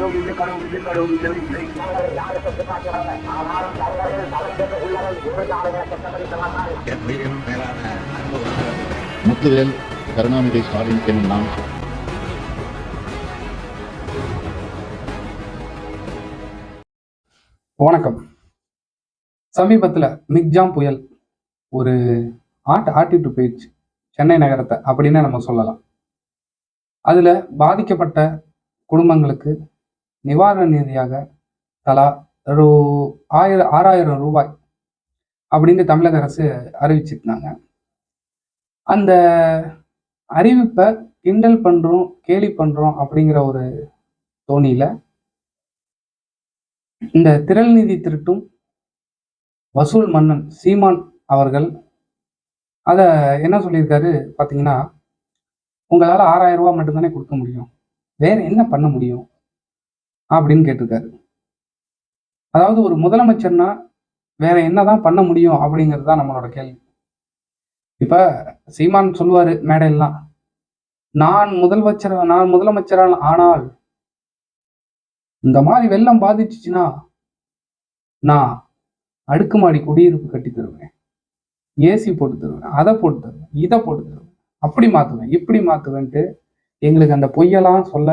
கடவுள் இல்லை கடவுள் இல்லை கடவுள் இல்லை இல்லை முத்துவேல் கருணாநிதி ஸ்டாலின் என்னும் நான் வணக்கம். சமீபத்தில் மிக்ஜாம் புயல் ஒரு ஆட் ஆட்டிட்டு போயிடுச்சு. சென்னை நகரத்தை அப்படின்னு நம்ம சொல்லலாம். அதில் பாதிக்கப்பட்ட குடும்பங்களுக்கு நிவாரண நிதியாக தலா ஒரு ஆயிரம் ஆறாயிரம் ரூபாய் அப்படின்னு தமிழக அரசு அறிவிச்சிருந்தாங்க. அந்த அறிவிப்பை கிண்டல் பண்ணுறோம் கேலி பண்ணுறோம் அப்படிங்கிற ஒரு தோணியில் இந்த திரள் நிதி திருட்டும் வசூல் மன்னன் சீமான் அவர்கள் அதை என்ன சொல்லியிருக்காரு பார்த்தீங்கன்னா உங்களால் ஆறாயிரம் ரூபாய் மட்டும்தானே கொடுக்க முடியும். வேற என்ன பண்ண முடியும்? அப்படின்னு கேட்டிருக்காரு. அதாவது ஒரு முதலமைச்சர்னா வேற என்னதான் பண்ண முடியும் அப்படிங்கிறது தான் நம்மளோட கேள்வி. இப்ப சீமான் சொல்லுவாரு மேடையெல்லாம் நான் முதலமைச்சர் நான் முதலமைச்சரால் ஆனால் இந்த மாதிரி வெள்ளம் பாதிச்சுச்சுன்னா நான் அடுக்குமாடி குடியிருப்பு கட்டி தருவேன். ஏசி போட்டு தருவேன் அதை போட்டு தருவேன் இதை போட்டு தருவேன். அப்படி மாத்துவேன் இப்படி மாத்துவேன்ட்டு எங்களுக்கு அந்த பொய்யெல்லாம் சொல்ல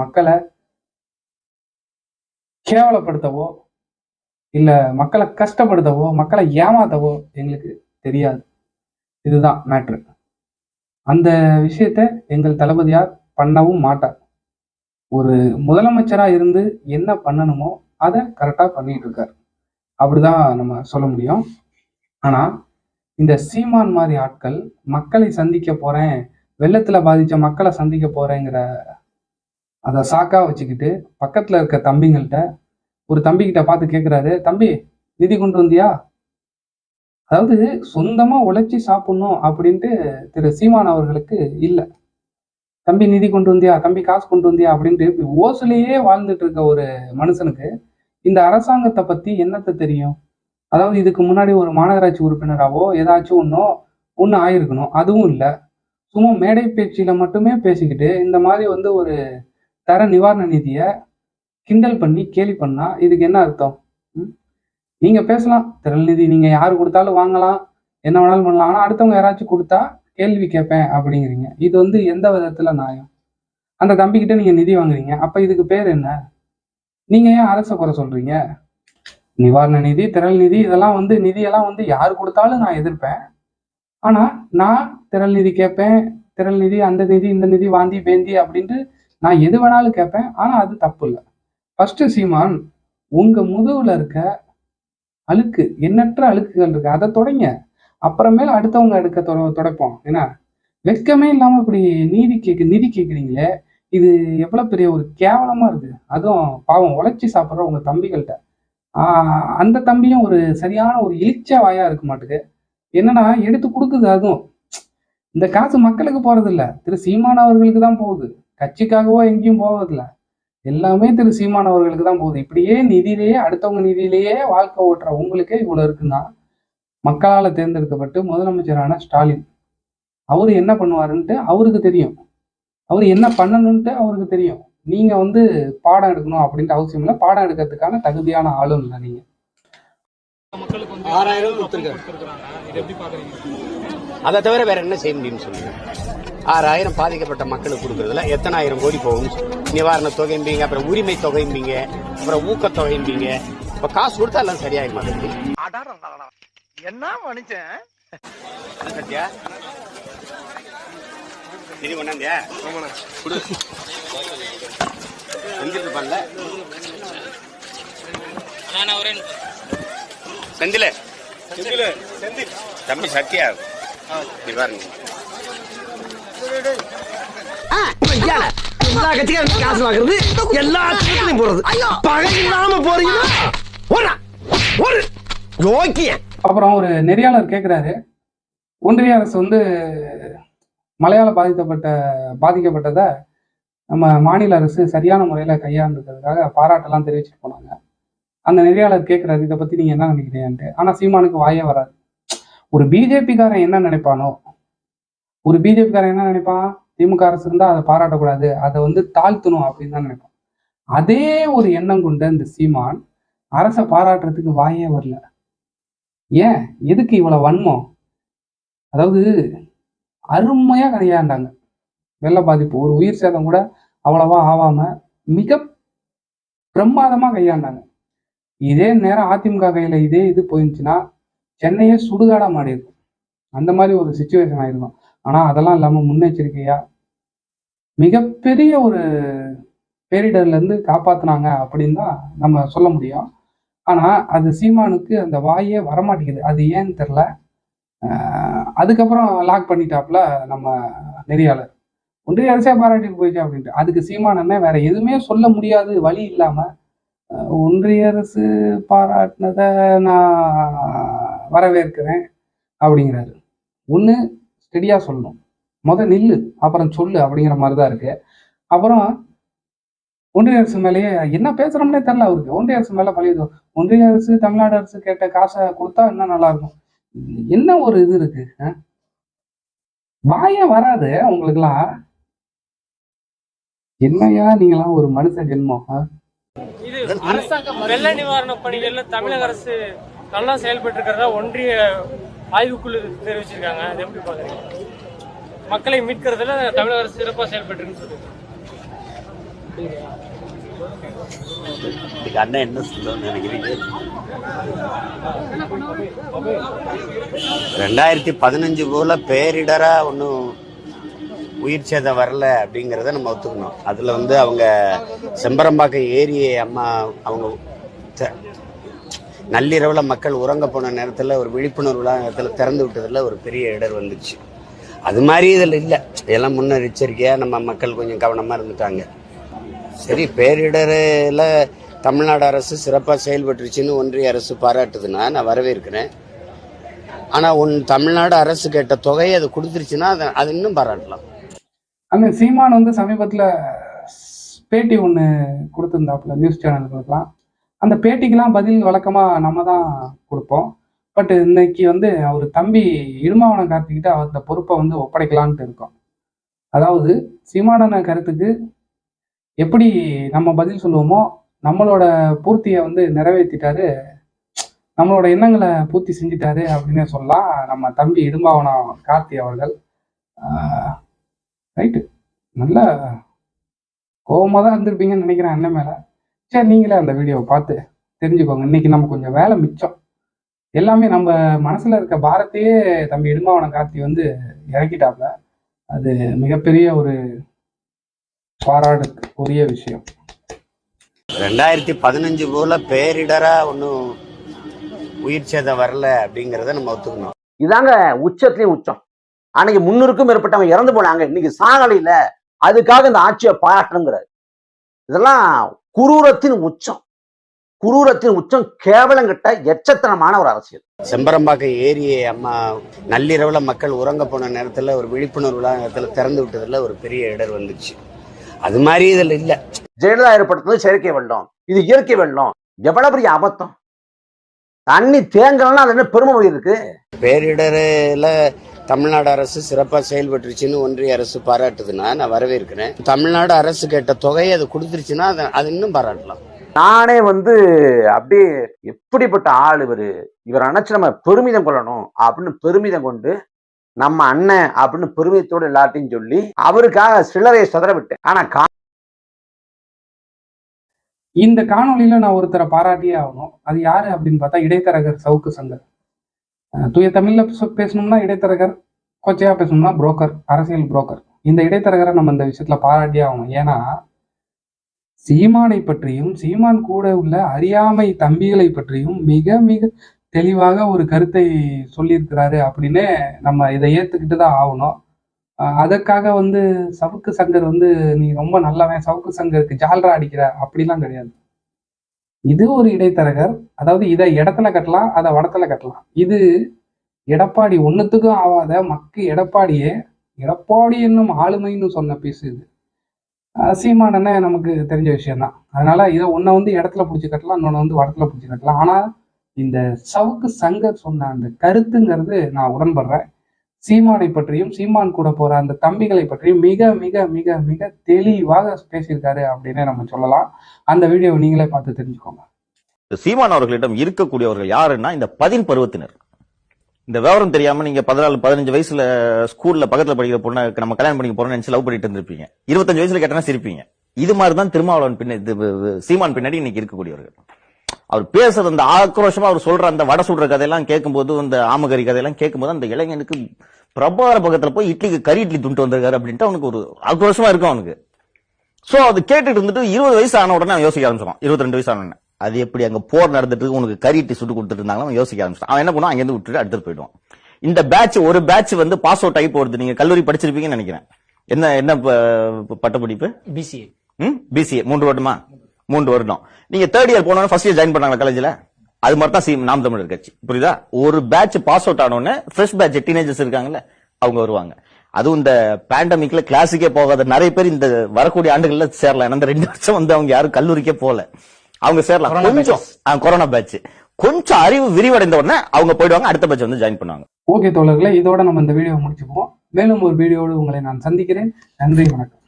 மக்களை கேவலப்படுத்தவோ இல்லை மக்களை கஷ்டப்படுத்தவோ மக்களை ஏமாத்தவோ எங்களுக்கு தெரியாது. இதுதான் மேட்ரு அந்த விஷயத்த எங்கள் தளபதியார் பண்ணவும் மாட்டார். ஒரு முதலமைச்சரா இருந்து என்ன பண்ணணுமோ அதை கரெக்டா பண்ணிட்டு இருக்காரு. அப்படிதான் நம்ம சொல்ல முடியும். ஆனா இந்த சீமான் மாதிரி ஆட்கள் மக்களை சந்திக்க போறேன் வெள்ளத்துல பாதிச்ச மக்களை சந்திக்க போறேங்கிற அதை சாக்கா வச்சுக்கிட்டு பக்கத்தில் இருக்க தம்பிங்கள்கிட்ட ஒரு தம்பிக்கிட்ட பார்த்து கேட்குறாரு தம்பி நிதி கொண்டு வந்தியா? அதாவது சொந்தமாக உழைச்சி சாப்பிடணும் அப்படின்ட்டு திரு சீமான் அவர்களுக்கு இல்லை. தம்பி நிதி கொண்டு வந்தியா? தம்பி காசு கொண்டு வந்தியா? அப்படின்ட்டு இப்படி ஓசுலேயே வாழ்ந்துட்டு இருக்க ஒரு மனுஷனுக்கு இந்த அரசாங்கத்தை பற்றி என்னத்தை தெரியும்? அதாவது இதுக்கு முன்னாடி ஒரு மாநகராட்சி உறுப்பினராவோ ஏதாச்சும் ஒன்றோ ஒன்று ஆயிருக்கணும். அதுவும் இல்லை. சும்மா மேடை பேச்சில மட்டுமே பேசிக்கிட்டு இந்த மாதிரி வந்து ஒரு தர நிவாரண நிதியை கிண்டல் பண்ணி கேலி பண்ணா இதுக்கு என்ன அர்த்தம்? நீங்க பேசலாம். திரள் நிதி நீங்க யாரு கொடுத்தாலும் வாங்கலாம். என்ன வேணாலும் பண்ணலாம். ஆனா அடுத்தவங்க யாராச்சும் கொடுத்தா கேள்வி கேட்பேன் அப்படிங்கிறீங்க. இது வந்து எந்த விதத்துல நியாயம்? அந்த தம்பிக்கிட்ட நீங்க நிதி வாங்குறீங்க. அப்ப இதுக்கு பேர் என்ன? நீங்க ஏன் அரசை குறை சொல்றீங்க? நிவாரண நிதி திரள் நிதி இதெல்லாம் வந்து நிதியெல்லாம் வந்து யார் கொடுத்தாலும் நான் எதிர்ப்பேன். ஆனா நான் திரள் நிதி கேட்பேன். திரள் நிதி அந்த நிதி இந்த நிதி வாந்தி பேந்தி அப்படின்ட்டு நான் எது வேணாலும் கேட்பேன் ஆனால் அது தப்பு இல்லை. ஃபர்ஸ்ட் சீமான் உங்க முதுகில் இருக்க அழுக்கு எண்ணற்ற அழுக்குகள் இருக்கு அதை தொடங்க. அப்புறமேல அடுத்தவங்க எடுக்க தொட- துடைப்போம். ஏன்னா வெட்கமே இல்லாமல் இப்படி நீதி கேட்கு நிதி கேட்குறீங்களே இது எவ்வளோ பெரிய ஒரு கேவலமா இருக்கு. அதுவும் பாவம் உழைச்சி சாப்பிட்ற உங்க தம்பிகள்கிட்ட அந்த தம்பியும் ஒரு சரியான ஒரு இழிச்ச வாயா இருக்க மாட்டுக்கு. என்னன்னா எடுத்து கொடுக்குது அதுவும். இந்த காசு மக்களுக்கு போறதில்ல. திரு சீமான் அவர்களுக்கு தான் போகுது. கட்சிக்காகவோ எங்கேயும் போவதில்ல. எல்லாமே திரு சீமான் அவர்களுக்கு தான் போகுது. இப்படியே நிதியிலேயே அடுத்தவங்க நிதியிலேயே வாழ்க்கை ஓட்டுற உங்களுக்கே இவ்வளவு இருக்குன்னா மக்களால் தேர்ந்தெடுக்கப்பட்டு முதலமைச்சரான ஸ்டாலின். அவர் என்ன பண்ணுவாருன்ட்டு அவருக்கு தெரியும். அவர் என்ன பண்ணணும்ட்டு அவருக்கு தெரியும். நீங்க வந்து பாடம் எடுக்கணும் அப்படின்ட்டு அவசியம் இல்லை. பாடம் எடுக்கிறதுக்கான தகுதியான ஆளும் இல்லை நீங்க. ஆறாயிரம் அதை தவிர வேற என்ன செய்ய முடியும்னு சொல்லுங்க. ஆறாயிரம் பாதிக்கப்பட்ட மக்களுக்கு கொடுக்கறதுல எத்தனை ஆயிரம் கோடி போகும்? நிவாரண தொகைம்பீங்க அப்புறம் உரிமை தொகைம்பீங்க அப்புறம் ஊக்கத்தொகைம்பீங்க இப்ப காசு கொடுத்தா எல்லாம் சரியாக மாட்டேங்குது என்ன மனுஷன்? சத்யா நிதி கொண்டாந்தியா? கொடு. இருப்பான்ல செந்தில செந்தில செந்தில். தம்பி சத்யா. நீ பாருங்க. எல்லா கட்சிக்காரும் காசு வாங்குறது எல்லா கட்சிகளையும் போறது. பகை இல்லாம போறீங்கன்னா ஓடா. ஒரு யோக்கியன். அப்புறம் ஒரு நெறியாளர் கேட்குறாரு ஒன்றிய அரசு வந்து மலையாள பாதிக்கப்பட்ட பாதிக்கப்பட்டதை நம்ம மாநில அரசு சரியான முறையில் கையாண்டுக்கிறதுக்காக பாராட்டெல்லாம் தெரிவிச்சுட்டு போனாங்க. அந்த நெறியாளர் கேட்குறாரு இதை பற்றி நீங்கள் என்ன நினைக்கிறீங்கன்ட்டு? ஆனால் சீமானுக்கு வாயே வராது. ஒரு பிஜேபிக்காரன் என்ன நினைப்பானோ? ஒரு பிஜேபிக்காரன் என்ன நினைப்பான்? திமுக அரசு இருந்தால் அதை பாராட்டக்கூடாது அதை வந்து தாழ்த்தணும் அப்படின்னு தான் நினைப்பான். அதே ஒரு எண்ணம் கொண்ட இந்த சீமான் அரசை பாராட்டுறதுக்கு வாயே வரல. ஏன்? எதுக்கு இவ்வளவு வன்மம்? அதாவது அருமையா கையாண்டாங்க. வெள்ள பாதிப்பு ஒரு உயிர் சேதம் கூட அவ்வளவா ஆகாம மிக பிரமாதமாக கையாண்டாங்க. இதே நேரம் அதிமுக கையில இதே இது போயிருந்துச்சுன்னா சென்னையே சுடுகாடா மாறி இருக்கும். அந்த மாதிரி ஒரு சுச்சுவேஷன் ஆயிருக்கும். ஆனா அதெல்லாம் இல்லாம முன்னெச்சரிக்கையா மிகப்பெரிய ஒரு பேரிடர்ல இருந்து அப்படின்னு தான் நம்ம சொல்ல முடியும். ஆனா அது சீமானுக்கு அந்த வாயே வரமாட்டேங்குது. அது ஏன்னு தெரில அதுக்கப்புறம் லாக் பண்ணிட்டாப்புல நம்ம நெறியாளர். ஒன்றிய அரசே பாராட்டிட்டு போயிடுச்சு அப்படின்ட்டு. அதுக்கு சீமானமே வேற எதுவுமே சொல்ல முடியாது வழி இல்லாம ஒன்றிய அரசு பாராட்டினதை நான் வரவேற்கிறேன் அப்படிங்கிறாரு. ஒன்று ஸ்டெடியாக சொல்லணும். முத நில்லு அப்புறம் சொல்லு அப்படிங்கிற மாதிரி தான் இருக்கு. அப்புறம் ஒன்றிய அரசு மேலேயே என்ன பேசுறோம்னே தெரில அவருக்கு. ஒன்றிய அரசு மேலே பழையது ஒன்றிய அரசு தமிழ்நாடு அரசு கேட்ட காசை கொடுத்தா இன்னும் நல்லா இருக்கும்? என்ன ஒரு இது இருக்கு? வாயே வராது உங்களுக்குலாம் என்னையா நீங்களாம் ஒரு மனுஷ ஜென்மம்? இது வெள்ள நிவாரண பணிகள்ல தமிழக அரசு நல்லா செயல்பட்டு இருக்கிறதா ஒன்றிய ஆய்வுக்குழு தெரிவிச்சிருக்காங்க. அது எப்படி பாக்குறீங்க மக்களை மீட்கிறதுல தமிழக அரசு சிறப்பா செயல்பட்டு இருக்குன்னு சொல்லுங்க அண்ணன் என்ன சொல்லணும்னு நினைக்கிறீங்க? ரெண்டாயிரத்தி பதினஞ்சு போல பேரிடரா ஒன்றும் உயிர் சேதம் வரல அப்படிங்கிறத நம்ம ஒத்துக்கணும். அதில் வந்து அவங்க செம்பரம்பாக்கம் ஏரியை அம்மா அவங்க த- மக்கள் உறங்க போன நேரத்தில் ஒரு விழிப்புணர்வு நேரத்தில் திறந்து விட்டதில் ஒரு பெரிய இடர் வந்துச்சு. அது மாதிரி இதில் இல்லை. இதெல்லாம் முன்னெச்சரிக்கையாக நம்ம மக்கள் கொஞ்சம் கவனமாக இருந்துட்டாங்க. சரி பேரிடரில் தமிழ்நாடு அரசு சிறப்பாக செயல்பட்டுருச்சுன்னு ஒன்றிய அரசு பாராட்டுதுன்னா நான் வரவேற்கிறேன். ஆனால் உன் தமிழ்நாடு அரசு கேட்ட தொகையை அது கொடுத்துருச்சுன்னா அதை அது இன்னும் பாராட்டலாம். அந்த சீமான் வந்து சமீபத்தில் பேட்டி ஒன்று கொடுத்துருந்தாப்புல நியூஸ் சேனல்களுக்கெல்லாம் அந்த பேட்டிக்கெல்லாம் பதில் வழக்கமாக நம்ம தான் கொடுப்போம். பட் இன்னைக்கு வந்து அவர் தம்பி இடுமாவனம் கார்த்திக்கிட்ட அந்த பொறுப்பை வந்து ஒப்படைக்கலான்ட்டு இருக்கோம். அதாவது சீமானன கருத்துக்கு எப்படி நம்ம பதில் சொல்லுவோமோ நம்மளோட பூர்த்தியை வந்து நிறைவேற்றிட்டாரு நம்மளோட எண்ணங்களை பூர்த்தி செஞ்சிட்டாரு அப்படின்னு சொல்லலாம். நம்ம தம்பி இடும்பாவனம் கார்த்தி அவர்கள். ரைட்டு நல்ல கோபமாக தான் இருந்திருப்பீங்கன்னு நினைக்கிறேன் அண்ணன் மேலே. சரி நீங்களே அந்த வீடியோவை பார்த்து தெரிஞ்சுக்கோங்க. இன்னைக்கு நம்ம கொஞ்சம் வேலை மிச்சம். எல்லாமே நம்ம மனசுல இருக்க பாரத்தையே தம்பி இடும்பாவனம் கார்த்தி வந்து இறக்கிட்டாப்ல. அது மிகப்பெரிய ஒரு பாராடுக்கு உரிய விஷயம். ரெண்டாயிரத்தி பதினஞ்சு போல பேரிடரா ஒன்றும் உயிர் சேதம் வரல அப்படிங்கிறத நம்ம ஒத்துக்கணும். இதாங்க உச்சத்துலயும் உச்சம். அன்னைக்கு முன்னூறுக்கும் மேற்பட்டவங்க இறந்து போனாங்க. இன்னைக்கு சாகலையில அதுக்காக இந்த ஆட்சியை பாராட்டணுங்கிறாரு. இதெல்லாம் குரூரத்தின் உச்சம். குரூரத்தின் உச்சம் கேவலங்கிட்ட எச்சத்தனமான ஒரு அரசியல். செம்பரம்பாக்கம் ஏரியை அம்மா நள்ளிரவுல மக்கள் உறங்க போன நேரத்துல ஒரு விழிப்புணர்வு நேரத்தில் திறந்து விட்டதுல ஒரு பெரிய இடர் வந்துச்சு. அது மாதிரி இதில் இல்லை. ஜெயலலிதா ஏற்படுத்தினது செயற்கை வெள்ளம். இது இயற்கை வெள்ளம். எவ்வளவு பெரிய அபத்தம் தண்ணி தேங்கலன்னா அது என்ன பெருமை இருக்கு பேரிடரில் தமிழ்நாடு அரசு சிறப்பாக செயல்பட்டுருச்சுன்னு ஒன்றிய அரசு பாராட்டுதுன்னா நான் வரவேற்கிறேன். தமிழ்நாடு அரசு கேட்ட தொகையை அது கொடுத்துருச்சுன்னா அதை அது இன்னும் பாராட்டலாம். நானே வந்து அப்படியே எப்படிப்பட்ட ஆள் இவரு? இவர் நினைச்சு நம்ம பெருமிதம் கொள்ளணும் அப்படின்னு பெருமிதம் கொண்டு நம்ம அண்ணன் அப்படின்னு பெருமிதத்தோடு எல்லாத்தையும் சொல்லி அவருக்காக சிலரையை சொதற விட்டேன். ஆனா கா- இந்த காணொளியில நான் ஒருத்தரை பாராட்டியே ஆகணும். அது யாரு அப்படின்னு பார்த்தா இடைத்தரகர் சவுக்கு சங்கர். தூய தமிழ்ல பேசணும்னா இடைத்தரகர் கொச்சையா பேசணும்னா புரோக்கர் அரசியல் புரோக்கர். இந்த இடைத்தரகரை நம்ம இந்த விஷயத்துல பாராட்டியே ஆகணும். ஏன்னா சீமானை பற்றியும் சீமான் கூட உள்ள அறியாமை தம்பிகளை பற்றியும் மிக மிக தெளிவாக ஒரு கருத்தை சொல்லியிருக்கிறாரு அப்படின்னு நம்ம இதை ஏத்துக்கிட்டு தான் ஆகணும். அதற்காக வந்து சவுக்கு சங்கர் வந்து நீ ரொம்ப நல்லவன் சவுக்கு சங்கருக்கு ஜால்ரா அடிக்கிற. அப்படிலாம் கிடையாது. இது ஒரு இடைத்தரகர் அதாவது இதை இடத்துல கட்டலாம் அதை வடத்துல கட்டலாம். இது எடப்பாடி ஒன்றுத்துக்கும் ஆகாத மக்கு எடப்பாடியே எடப்பாடி என்னும் ஆளுமைன்னு சொன்ன பீஸ் இது. சீமானன்னு நமக்கு தெரிஞ்ச விஷயம்தான். அதனால இதை ஒன்றை வந்து இடத்துல பிடிச்சி கட்டலாம் இன்னொன்று வந்து வடத்துல பிடிச்சி கட்டலாம். ஆனால் இந்த சவுக்கு சங்கர் சொன்ன அந்த கருத்துங்கிறது நான் உடன்படுறேன். சீமானை பற்றியும் சீமான் கூட போற அந்த தம்பிகளை பற்றியும் மிக மிக மிக மிக தெளிவாக பேசியிருக்காரு அப்படின்னு நம்ம சொல்லலாம். அந்த வீடியோவை நீங்களே பார்த்து தெரிஞ்சுக்கோங்க. சீமான் அவர்களிடம் இருக்கக்கூடியவர்கள் யாருன்னா இந்த பதின் பருவத்தினர். இந்த விவரம் தெரியாம நீங்க பதினாலு பதினஞ்சு வயசுல ஸ்கூல்ல பக்கத்துல படிக்கிற பொண்ணுக்கு நம்ம கல்யாணம் பண்ணி போறோம்னு நினைச்சு லவ் பண்ணிட்டு இருந்திருப்பீங்க. இருபத்தஞ்சு வயசுல கேட்டனா சிரிப்பீங்க. இது மாதிரி தான் திருமாவளவன் பின்னாடி சீமான் பின்னாடி இன்னைக்கு இருக்கக்கூடியவர்கள். அவர் பேசுறது அந்த ஆக்ரோஷமா அவர் சொல்ற அந்த வடை சுடுற கதையெல்லாம் கேட்கும்போது அந்த ஆமகரி கதையெல்லாம் கேட்கும்போது அந்த இளைஞனுக்கு பிரபார பக்கத்துல போய் இட்லிக்கு கறி இட்லி துண்டு வந்திருக்காரு அப்படின்ட்டு அவனுக்கு ஒரு ஆக்ரோஷமா இருக்கும் அவனுக்கு. சோ அது கேட்டுட்டு இருந்துட்டு இருபது வயசு ஆன உடனே அவன் யோசிக்க ஆரம்பிச்சான் இருபத்தி ரெண்டு வயசு ஆன உடனே. அது எப்படி அங்க போர் நடந்துட்டு உனக்கு கறி இட்லி சுட்டு கொடுத்துட்டு இருந்தாங்க அவன் யோசிக்க ஆரம்பிச்சான் அவன் என்ன பண்ணுவான்? அங்கிருந்து விட்டுட்டு அடுத்து போயிடுவான். இந்த பேட்ச் ஒரு பேட்ச் வந்து பாஸ் அவுட் ஆகி போறது நீங்க கல்லூரி படிச்சிருப்பீங்கன்னு நினைக்கிறேன். என்ன என்ன பட்டப்படிப்பு? பிசிஏ பிசிஏ மூன்று வருடமா மூன்று வருடம். நீங்க தேர்ட் இயர் போனோட ஃபர்ஸ்ட் இயர் ஜாயின் பண்ணாங்களா காலேஜ்ல அது மாதிரி தான் சி நாம் தமிழர் கட்சி. புரியுதா? ஒரு பேட்ச் பாஸ் அவுட் ஆனோடனே ஃப்ரெஷ் பேட்ச் டீனேஜர்ஸ் இருக்காங்கல்ல அவங்க வருவாங்க. அதுவும் இந்த பேண்டமிக்ல கிளாஸுக்கே போகாத நிறைய பேர் இந்த வரக்கூடிய ஆண்டுகள்ல சேரலாம். ஏன்னா ரெண்டு வருஷம் வந்து அவங்க யாரும் கல்லூரிக்கே போல அவங்க சேரலாம். கொஞ்சம் கொரோனா பேட்ச் கொஞ்சம் அறிவு விரிவடைந்த உடனே அவங்க போயிடுவாங்க அடுத்த பேட்ச் வந்து ஜாயின் பண்ணுவாங்க. ஓகே தோழர்களே இதோட நம்ம இந்த வீடியோவை முடிச்சுப்போம் மேலும் ஒரு வீடியோடு உங்களை நான் சந்திக்கிறேன். நன்றி வணக்கம்.